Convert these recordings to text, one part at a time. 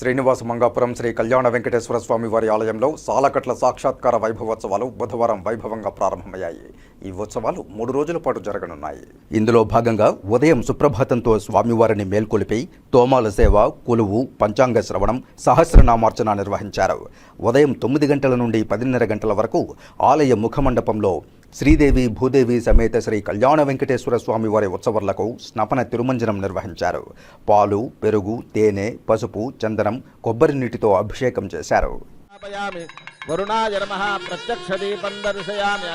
శ్రీనివాస మంగాపురం శ్రీ కళ్యాణ వెంకటేశ్వర స్వామి వారి ఆలయంలో సాలకట్ల సాక్షాత్కార వైభవోత్సవాలు బుధవారం వైభవంగా ప్రారంభమయ్యాయి. ఈ ఉత్సవాలు మూడు రోజుల పాటు జరగనున్నాయి. ఇందులో భాగంగా ఉదయం సుప్రభాతంతో స్వామివారిని మేల్కొలిపి తోమాల సేవ కొలువు పంచాంగ శ్రవణం సహస్రనామార్చన నిర్వహించారు. ఉదయం తొమ్మిది గంటల నుండి పదిన్నర గంటల వరకు ఆలయ ముఖమండపంలో శ్రీదేవి భూదేవి సమేత శ్రీ కళ్యాణ వెంకటేశ్వర స్వామి వారి ఉత్సవర్లకు స్నపన తిరుమంజనం నిర్వహించారు. పాలు పెరుగు తేనె పసుపు చందనం కొబ్బరి నీటితో అభిషేకం చేశారు. వరుణాయ నమ. ప్రత్యక్ష దీపం దర్శయామి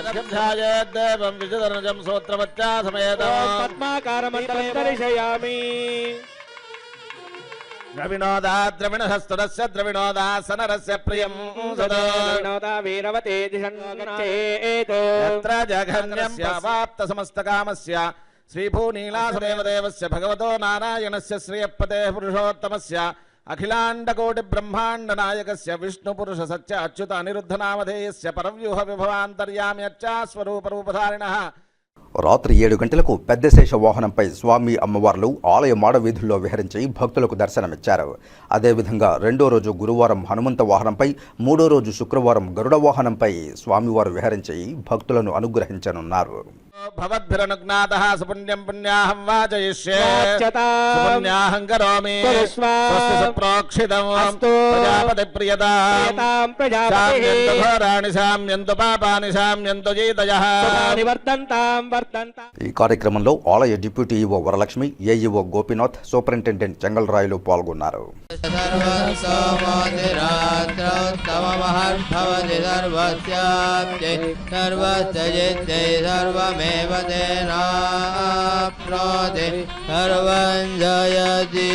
సమేత దర్శయామి. ద్రవిణోదా ద్రవిణ హస్తురస్య ద్రవిణోదాసనరస్య ప్రియం సదోదా వీరవతేతిషన్యత్ర జఘన్యం ప్రవాప్త సమస్త కామస్య శ్రీభూనీలాసదేవదేవస్య భగవతో నారాయణస్య శ్రియప్పదే పురుషోత్తమస్య. అఖిలాండకోటి బ్రహ్మాండ నాయకస్య విష్ణుపురుష సత్య అచ్యుత అనిరుద్ధ నామధేయస్య పరవ్యూహ విభవాంతర్యామ్యర్చాస్వరూప రూపధారిణ. రాత్రి ఏడు గంటలకు పెద్దశేష వాహనంపై స్వామి అమ్మవార్లు ఆలయ మాడవీధుల్లో విహరించి భక్తులకు దర్శనమిచ్చారు. అదేవిధంగా రెండో రోజు గురువారం హనుమంత వాహనంపై మూడో రోజు శుక్రవారం గరుడ వాహనంపై స్వామివారు విహరించి భక్తులను అనుగ్రహించనున్నారు. పుణ్యాహం పాపాని జీతయ ఈ కార్యక్రమంలో ఆలయ deputy EO Varalakshmi AEO Gopinath superintendent Chengalrayalu పాల్గొన్నారు. సర్వం జయతి.